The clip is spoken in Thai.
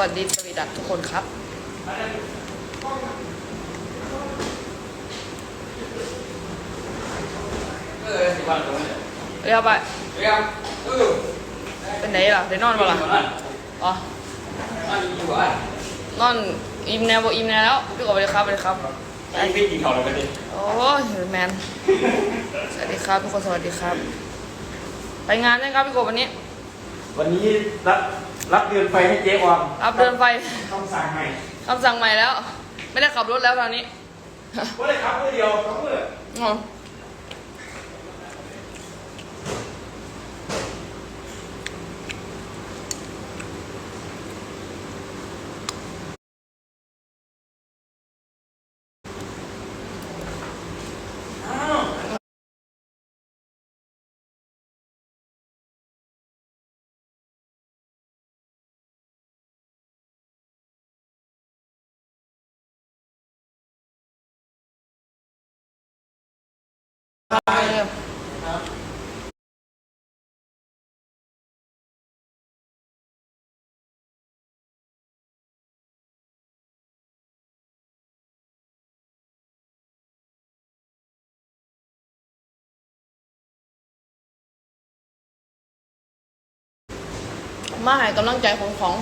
วัสดีสวีดัตทุกคนครับเออสิวันตรงนี้เรียกไปเรียกเออเป็นไหนล่ะได้นอนบ่ล่ะนั่นอ๋อนั่นอยู่อะนอนอิ่มแนวบ่อิ่มแนวแล้วพี่กบสวัสดีครับสวัสดีครับไอ้พี่กินข้าวอะไรไปดิโอ้ยแมนสวัสดีครับทุกคนสวัสดีครับ ไปงานยังครับพี่กบวันนี้ วันนี้รับ รับเดือนไฟให้เจ๊ออมรับเดินไฟคำสั่งใหม่คำสั่งใหม่แล้ว ไม่ได้ขับรถแล้วตอนนี้ ว่าเลยครับมือเดียวครับมืออ๋ออ้ มาให้กำลังใจของของ